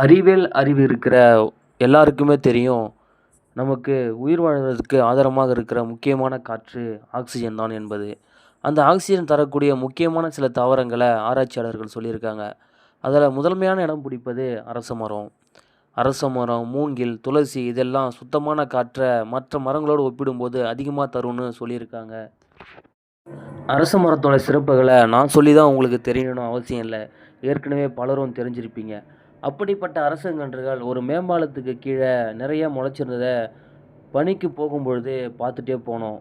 அறிவியல் அறிவு இருக்கிற எல்லாருக்குமே தெரியும். நமக்கு உயிர் வாழ்வதற்கு ஆதாரமாக இருக்கிற முக்கியமான காற்று ஆக்சிஜன் தான் என்பது. அந்த ஆக்சிஜன் தரக்கூடிய முக்கியமான சில தாவரங்களை ஆராய்ச்சியாளர்கள் சொல்லியிருக்காங்க. அதில் முதன்மையான இடம் பிடிப்பது அரச மரம். அரச மரம் மூங்கில் துளசி இதெல்லாம் சுத்தமான காற்றை மற்ற மரங்களோடு ஒப்பிடும்போது அதிகமாக தரும்னு சொல்லியிருக்காங்க. அரச மரத்தோட சிறப்புகளை நான் சொல்லி தான் உங்களுக்கு தெரியணும்னு அவசியம் இல்லை. ஏற்கனவே பலரும் தெரிஞ்சிருப்பீங்க. அப்படிப்பட்ட அரசங்கன்றுகள் ஒரு மேம்பாலத்துக்கு கீழே நிறைய முளைச்சிருந்ததை பணிக்கு போகும்பொழுது பார்த்துட்டே போனோம்.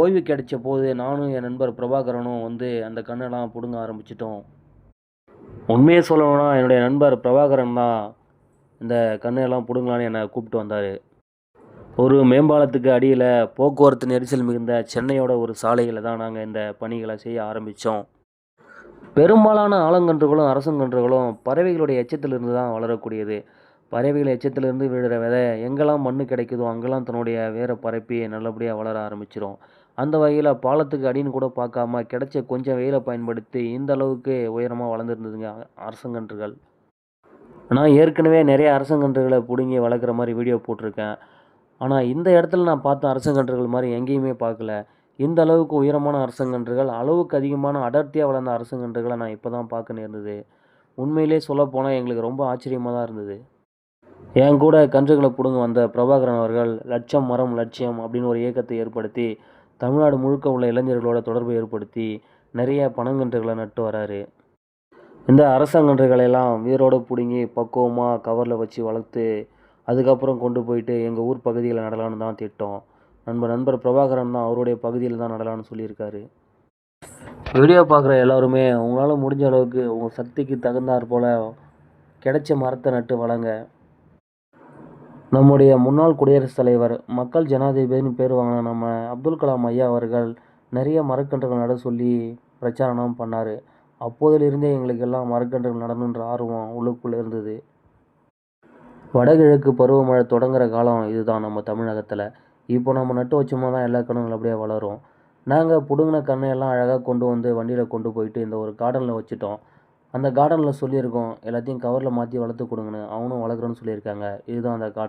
ஓய்வு கிடைச்ச போது நானும் என் நண்பர் பிரபாகரனும் வந்து அந்த கண்ணெல்லாம் பிடுங்க ஆரம்பிச்சிட்டோம். உண்மையை சொல்லணும்னா என்னுடைய நண்பர் பிரபாகரன் தான் இந்த கண்ணெல்லாம் பிடுங்கலான்னு என்னை கூப்பிட்டு வந்தார். ஒரு மேம்பாலத்துக்கு அடியில் போக்குவரத்து நெரிசல் மிகுந்த சென்னையோட ஒரு சாலையில் தான் நாங்கள் இந்த பணிகளை செய்ய ஆரம்பித்தோம் பெரும்பாலான ஆலங்கன்றுகளும் அரசங்கன்றுகளும் பறவைகளுடைய எச்சத்திலிருந்து தான் வளரக்கூடியது. பறவைகள் எச்சத்திலிருந்து விழுற விதை எங்கெல்லாம் மண் கிடைக்குதோ அங்கெல்லாம் தன்னுடைய வேரை பரப்பி நல்லபடியாக வளர ஆரம்பிச்சிடும் அந்த வகையில் பாலத்துக்கு அடின்னு கூட பார்க்காம கிடைச்ச கொஞ்சம் வெயிலை பயன்படுத்தி இந்த அளவுக்கு உயரமாக வளர்ந்துருந்ததுங்க அரசங்கன்றுகள். நான் ஏற்கனவே நிறைய அரசங்கன்றுகளை பிடுங்கி வளர்க்குற மாதிரி வீடியோ போட்டிருக்கேன். ஆனால் இந்த இடத்துல நான் பார்த்த அரசங்கன்றுகள் மாதிரி எங்கேயுமே பார்க்கல. இந்த அளவுக்கு உயரமான அரசங்கன்றுகள் அளவுக்கு அதிகமான அடர்த்தியாக வளர்ந்த அரசங்கன்றுகளை நான் இப்போ தான் பார்க்க நேர்ந்தது. உண்மையிலே சொல்லப்போனால் எங்களுக்கு ரொம்ப ஆச்சரியமாக தான் இருந்தது. என் கூட கன்றுகளை பிடுங்க வந்த பிரபாகரன் அவர்கள் லட்சம் மரம் லட்சியம் அப்படின்னு ஒரு இயக்கத்தை ஏற்படுத்தி தமிழ்நாடு முழுக்க உள்ள இளைஞர்களோட தொடர்பை ஏற்படுத்தி நிறைய பனங்கன்றுகளை நட்டு வராரு. இந்த அரசங்கன்றுகளெல்லாம் வீரோடு வேரோடு பிடுங்கி பக்குவமாக கவரில் வச்சு வளர்த்து அதுக்கப்புறம் கொண்டு போயிட்டு எங்கள் ஊர் பகுதியில் நடலான்னு தான் திட்டம். நண்பர் நண்பர் பிரபாகரன் தான் அவருடைய பகுதியில் தான் நடலான்னு சொல்லியிருக்காரு. வீடியோ பார்க்குற எல்லாருமே உங்களால் முடிஞ்ச அளவுக்கு உங்கள் சக்திக்கு தகுந்தாற் போல் கிடைச்ச மரத்தை நட்டு வளங்க. நம்முடைய முன்னாள் குடியரசுத் தலைவர் மக்கள் ஜனாதிபதினு பேர் வாங்கின நம்ம அப்துல் கலாம் ஐயா அவர்கள் நிறைய மரக்கன்றுகள் நட சொல்லி பிரச்சாரம் பண்ணார். அப்போதிலிருந்தே எங்களுக்கு எல்லாம் மரக்கன்றுகள் நடணுன்ற ஆர்வம் உள்ளுக்குள்ளே இருந்தது. வடகிழக்கு பருவமழை தொடங்குகிற காலம் இதுதான் நம்ம தமிழகத்தில். இப்போ நம்ம நட்டு வச்சோமா தான் எல்லா கண்ணும் அப்படியே வளரும். நாங்கள் பிடுங்கின கன்றையெல்லாம் அழகாக கொண்டு வந்து வண்டியில் கொண்டு போயிட்டு இந்த ஒரு கார்டனில் வச்சுட்டோம். அந்த கார்டனில் சொல்லியிருக்கோம் எல்லாத்தையும் கவரில் மாற்றி வளர்த்து கொடுங்கன்னு. அவனும் வளர்க்குறேன்னு சொல்லியிருக்காங்க. இதுதான் அந்த கார்டன்